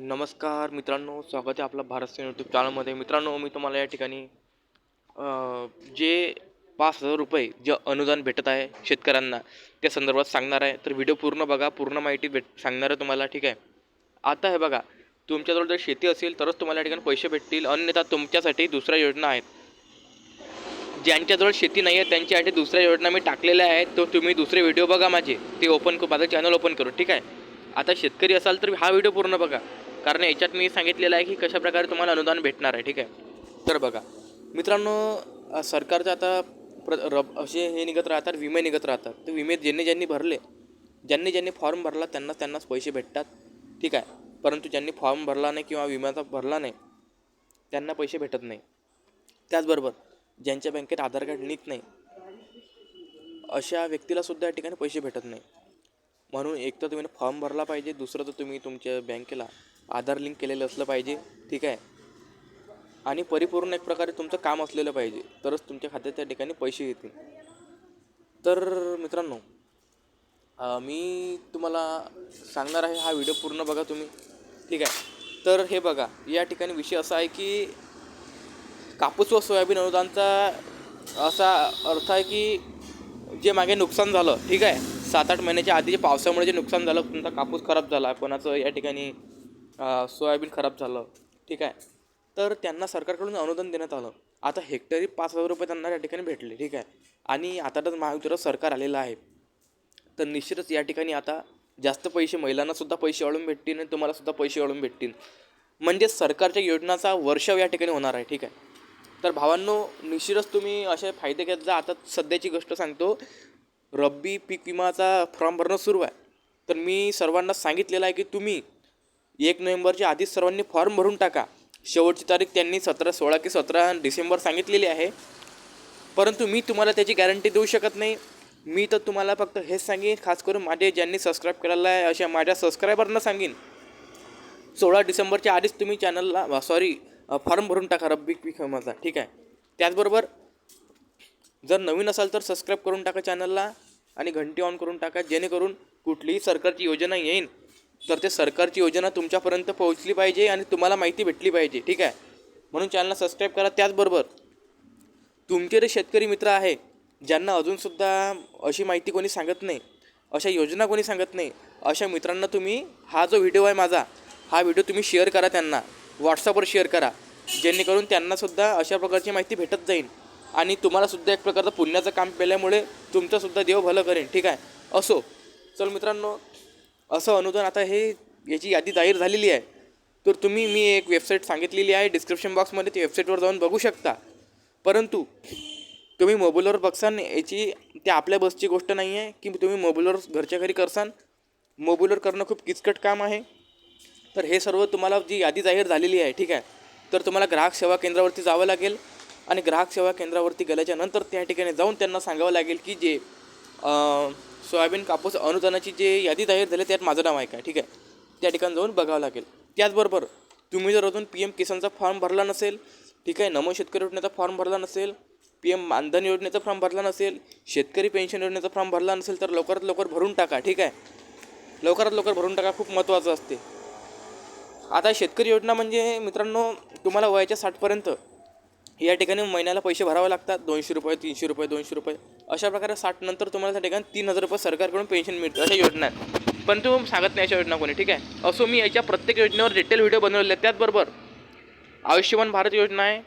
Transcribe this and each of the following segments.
नमस्कार मित्रांनो स्वागत आहे आपलं भारत सेन यूट्यूब चॅनलमध्ये मित्रांनो मी तुम्हाला या ठिकाणी जे पाच हजार रुपये जे अनुदान भेटत आहे शेतकऱ्यांना त्या संदर्भात सांगणार आहे. तर व्हिडिओ पूर्ण बघा पूर्ण माहिती भेट सांगणार आहे तुम्हाला ठीक आहे? आता हे बघा तुमच्याजवळ जर शेती असेल तरच तुम्हाला या ठिकाणी पैसे भेटतील. अन्यथा तुमच्यासाठी दुसऱ्या योजना आहेत. ज्यांच्याजवळ शेती नाही आहे त्यांच्यासाठी दुसऱ्या योजना मी टाकलेल्या आहेत. तो तुम्ही दुसरे व्हिडिओ बघा माझे. ते ओपन करू माझं चॅनल ओपन करू ठीक आहे? आता शेतकरी असाल तर हा व्हिडिओ पूर्ण बघा. कारण याच्यात मी सांगितलेलं आहे की कशा प्रकारे तुम्हाला अनुदान भेटणार आहे ठीक आहे? तर बघा मित्रांनो सरकारचं आता प्र रब असे हे निघत राहतात विमे निघत राहतात. तर विमे ज्यांनी ज्यांनी भरले ज्यांनी ज्यांनी फॉर्म भरला त्यांना त्यांनाच पैसे भेटतात ठीक आहे? परंतु ज्यांनी फॉर्म भरला नाही किंवा विम्याचा भरला नाही त्यांना पैसे भेटत नाही. त्याचबरोबर ज्यांच्या बँकेत आधार कार्ड लिंक नाही अशा व्यक्तीला सुद्धा या ठिकाणी पैसे भेटत नाही. म्हणून एक तर तुम्ही फॉर्म भरला पाहिजे दुसरं तर तुम्ही तुमच्या बँकेला आधार लिंक केलेलं असलं पाहिजे ठीक आहे? आणि परिपूर्ण एक प्रकारे तुमचं काम असलेलं पाहिजे तरच तुमच्या खात्यात त्या ठिकाणी पैसे येतील. तर मित्रांनो मी तुम्हाला सांगणार आहे हा व्हिडिओ पूर्ण बघा तुम्ही ठीक आहे? तर हे बघा या ठिकाणी विषय असा आहे की कापूस व सोयाबीन अनुदानचा असा अर्थ आहे की जे मागे नुकसान झालं ठीक आहे? सात आठ महिन्याच्या आधी जे पावसामुळे जे नुकसान झालं तुमचा कापूस खराब झाला कोणाचं या ठिकाणी सोयाबीन खराब झालं ठीक आहे. तर त्यांना सरकारकडून अनुदान देण्यात आलं. आता हेक्टरी पाच हजार रुपये त्यांना या ठिकाणी भेटले ठीक आहे. आणि आता तर महायुतीवर सरकार आलेलं आहे. तर निश्चितच या ठिकाणी आता जास्त पैसे महिलांनासुद्धा पैसे वाढून भेटतील आणि तुम्हालासुद्धा पैसे वाढून भेटतील. म्हणजे सरकारच्या योजनाचा वर्षाव या ठिकाणी होणार आहे ठीक आहे. तर भावांनो निश्चितच तुम्ही असे फायदे घेत जा. आता सध्याची गोष्ट सांगतो. रब्बी पीक विमाचा फॉर्म भरणं सुरू आहे. तर मी सर्वांना सांगितलेलं आहे की तुम्ही एक नोव्हेंबरच्या आधीच सर्वांनी फॉर्म भरून टाका. शेवटची तारीख त्यांनी सतरा सोळा की सतरा डिसेंबर सांगितलेली आहे. परंतु मी तुम्हाला त्याची गॅरंटी देऊ शकत नाही. मी तर तुम्हाला फक्त हेच सांगेन खास करून माझे ज्यांनी सबस्क्राईब केलेला आहे अशा माझ्या सबस्क्रायबरना सांगेन. सोळा डिसेंबरच्या आधीच तुम्ही चॅनलला सॉरी फॉर्म भरून टाका रब्बी पीक माझा ठीक आहे. त्याचबरोबर जर नवीन असाल तर सबस्क्राईब करून टाका चॅनलला आणि घंटी ऑन करून टाका जेणेकरून कुठलीही सरकारची योजना येईन. तर ते सरकारची योजना तुमच्यापर्यंत पोहोचली पाहिजे आणि तुम्हाला माहिती भेटली पाहिजे ठीक आहे? म्हणून चॅनलला सबस्क्राईब करा त्याचबरोबर तुमचे जे शेतकरी मित्र आहे ज्यांना अजूनसुद्धा अशी माहिती कोणी सांगत नाही अशा योजना कोणी सांगत नाही अशा मित्रांना तुम्ही हा जो व्हिडिओ आहे माझा हा व्हिडिओ तुम्ही शेअर करा त्यांना व्हॉट्सअपवर शेअर करा जेणेकरून त्यांनासुद्धा अशा प्रकारची माहिती भेटत जाईल आणि तुम्हालासुद्धा एक प्रकारचं पुण्याचं काम केल्यामुळे तुमचंसुद्धा देव भलं करेन ठीक आहे? असो चल मित्रांनो असं अनुदान आता हे याची यादी जाहीर झालेली आहे. तर तुम्ही मी एक वेबसाईट सांगितलेली आहे डिस्क्रिप्शन बॉक्समध्ये ती वेबसाईटवर जाऊन बघू शकता. परंतु तुम्ही मोबाईलवर बघसान याची ते आपल्या बसची गोष्ट नाही आहे की तुम्ही मोबाईलवर घरच्या घरी करसान. मोबाईलवर करणं खूप किचकट काम आहे. तर हे सर्व तुम्हाला जी यादी जाहीर झालेली आहे ठीक आहे. तर तुम्हाला ग्राहक सेवा केंद्रावरती जावं लागेल आणि ग्राहक सेवा केंद्रावरती गेल्याच्यानंतर त्या ठिकाणी जाऊन त्यांना सांगावं लागेल की जे सोयाबीन कापूस अनुदानाची जे यादी जाहीर झाली त्यात माझं नाव आहे का ठीक आहे? त्या ठिकाणी जाऊन बघावं लागेल. त्याचबरोबर तुम्ही जर अजून पी एम किसानचा फॉर्म भरला नसेल ठीक आहे? नमो शेतकरी योजनेचा फॉर्म भरला नसेल पी एम मानधन योजनेचा फॉर्म भरला नसेल शेतकरी पेन्शन योजनेचा फॉर्म भरला नसेल तर लवकरात लवकर भरून टाका ठीक आहे? लवकरात लवकर भरून टाका खूप महत्त्वाचं असते. आता शेतकरी योजना म्हणजे मित्रांनो तुम्हाला वयाच्या साठपर्यंत या ठिकाणी महिन्याला पैसे भरावे लागतात. दोनशे रुपये तीनशे रुपये दोनशे रुपये. अशा प्रकारे साठ नंतर तुम्हाला त्या ठिकाणी तीन हजार रुपये सरकारकडून पेन्शन मिळतं अशा योजना आहेत. पण तू सांगत नाही अशा योजना कोणी ठीक आहे? असो मी याच्या प्रत्येक योजनेवर डिटेल व्हिडिओ बनवलेले आहेत. त्याचबरोबर आयुष्यमान भारत योजना आहे.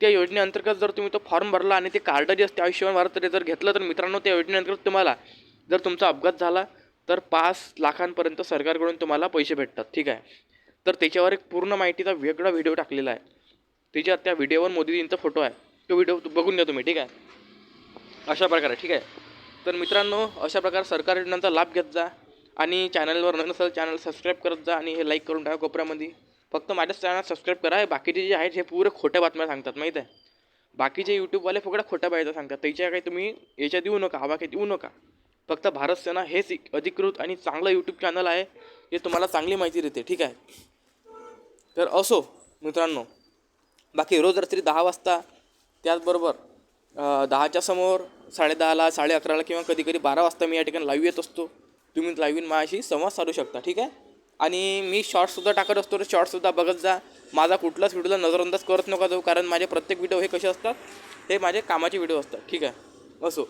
त्या योजनेअंतर्गत जर तुम्ही तो फॉर्म भरला आणि ते कार्ड जे असते आयुष्यमान भारत ते जर घेतलं तर मित्रांनो त्या योजनेअंतर्गत तुम्हाला जर तुमचा अपघात झाला तर पाच लाखांपर्यंत सरकारकडून तुम्हाला पैसे भेटतात ठीक आहे? तर त्याच्यावर एक पूर्ण माहितीचा वेगळा व्हिडिओ टाकलेला आहे. तिच्या त्या व्हिडिओवर मोदीजींचा फोटो आहे. तो व्हिडिओ बघून घ्या तुम्ही ठीक आहे? अशा प्रकारे ठीक आहे? तर मित्रांनो अशा प्रकारे सरकारी योजनांचा लाभ घेत जा आणि चॅनलवर नवीन असेल चॅनल सबस्क्राईब करत जा आणि हे लाईक करून टाका कोपऱ्यामध्ये. फक्त माझ्याच चॅनल सबस्क्राईब करा. बाकीचे जे आहेत हे पुरे खोट्या बातम्या सांगतात माहीत आहे? बाकीचे यूट्यूबवाले फक्त खोट्या बाहेर सांगतात. त्याच्या काही तुम्ही याच्यात देऊ नका हवा काही देऊ नका. फक्त भारत सेना हेच अधिकृत आणि चांगलं यूट्यूब चॅनल आहे जे तुम्हाला चांगली माहिती देते ठीक आहे? तर असो मित्रांनो. बाकी रोज रात्री दहा वाजता त्याचबरोबर दहाच्या समोर साडेदहाला साडे अकराला किंवा कधी कधी बारा वाजता मी या ठिकाणी लाईव्ह येत असतो. तुम्ही लाईव्ह माझ्याशी संवाद साधू शकता ठीक आहे? आणि मी शॉर्ट्ससुद्धा टाकत असतो तर शॉर्ट्ससुद्धा बघत जा. माझा कुठलाच व्हिडिओला नजरअंदाज करत नका जाऊ कारण माझे प्रत्येक व्हिडिओ हे कसे असतात हे माझे कामाचे व्हिडिओ असतात ठीक आहे? असो.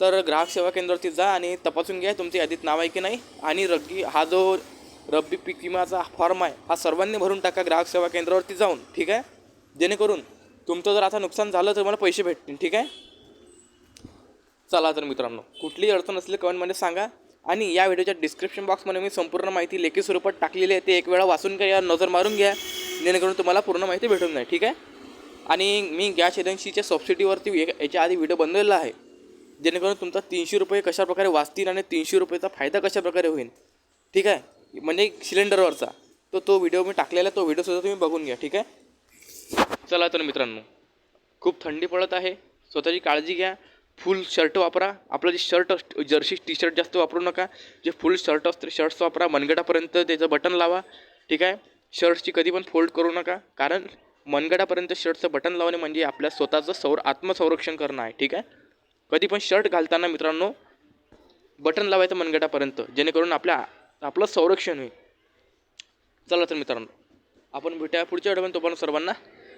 तर ग्राहक सेवा केंद्रावरती जा आणि तपासून घ्या तुमच्या यादीत नाव आहे की नाही. आणि रग्गी हा जो रब्बी पीक विमाचा फॉर्म आहे हा सर्वांनी भरून टाका ग्राहक सेवा केंद्रावरती जाऊन ठीक आहे? जेणेकरून तुमचं जर आता नुकसान झालं तर मला पैसे भेटतील ठीक आहे? चला तर मित्रांनो कुठलीही अडचण असली कमेंटमध्ये सांगा. आणि या व्हिडिओच्या डिस्क्रिप्शन बॉक्समध्ये मी संपूर्ण माहिती लेखी स्वरूपात टाकलेली आहे. ते एक वेळा वाचून घ्या या नजर मारून घ्या. जेणेकरून तुम्हाला पूर्ण माहिती भेटून जाईल ठीक आहे? आणि मी गॅस एजन्सीच्या सबसिडीवरती एक- याच्या आधी व्हिडिओ बनवलेला आहे. जेणेकरून तुमचा तीनशे रुपये कशाप्रकारे वाचतील आणि तीनशे रुपयेचा फायदा कशाप्रकारे होईल ठीक आहे? म्हणजे सिलेंडरवरचा तो तो व्हिडिओ मी टाकलेला आहे, तो व्हिडिओसुद्धा तुम्ही बघून घ्या ठीक आहे? चला तर मित्रांनो खूप थंडी पडत आहे स्वतःची काळजी घ्या फुल शर्ट वापरा आपलं जे शर्ट जर्सी टी शर्ट जास्त वापरू नका जे फुल शर्ट असते शर्ट्स वापरा मनगटापर्यंत त्याचं बटन लावा ठीक आहे? शर्ट्सची कधी पण फोल्ड करू नका कारण मनगटापर्यंत शर्टचं बटन लावणे म्हणजे आपल्या स्वतःचं सौर आत्मसंरक्षण करणं आहे ठीक आहे? कधी पण शर्ट घालताना मित्रांनो बटन लावायचं मनगटापर्यंत जेणेकरून आपल्या आपलं संरक्षण होईल. चला तर मित्रांनो आपण भेटूया पुढच्या व्हिडिओमध्ये तोपर्यंत सर्वांना.